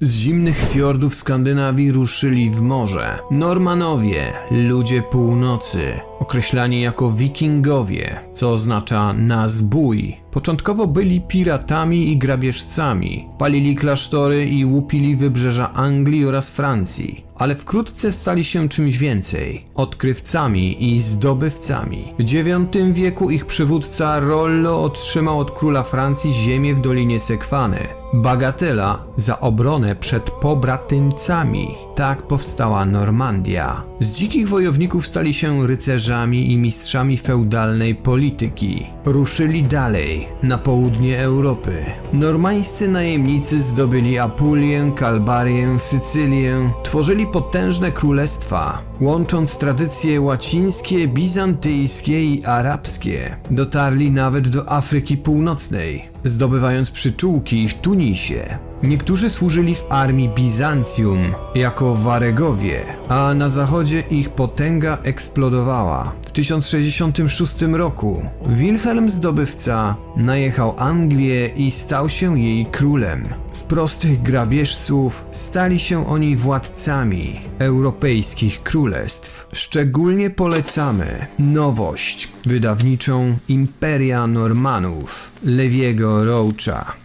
Z zimnych fiordów Skandynawii ruszyli w morze. Normanowie, ludzie północy, określani jako wikingowie, co oznacza na zbój. Początkowo byli piratami i grabieżcami. Palili klasztory i łupili wybrzeża Anglii oraz Francji. Ale wkrótce stali się czymś więcej odkrywcami i zdobywcami. W IX wieku ich przywódca Rollo otrzymał od króla Francji ziemię w Dolinie Sekwany. Bagatela za obronę przed pobratymcami. Tak powstała Normandia. Z dzikich wojowników stali się rycerzami i mistrzami feudalnej polityki. Ruszyli dalej, na południe Europy. Normańscy najemnicy zdobyli Apulię, Kalbarię, Sycylię, tworzyli potężne królestwa, łącząc tradycje łacińskie, bizantyjskie i arabskie. Dotarli nawet do Afryki Północnej, zdobywając przyczółki w Tunisie. Niektórzy służyli w armii Bizancjum jako waregowie, a na zachodzie ich potęga eksplodowała. W 1066 roku Wilhelm Zdobywca najechał Anglię i stał się jej królem. Z prostych grabieżców stali się oni władcami europejskich królestw. Szczególnie polecamy nowość wydawniczą Imperia Normanów Lewiego Roacha.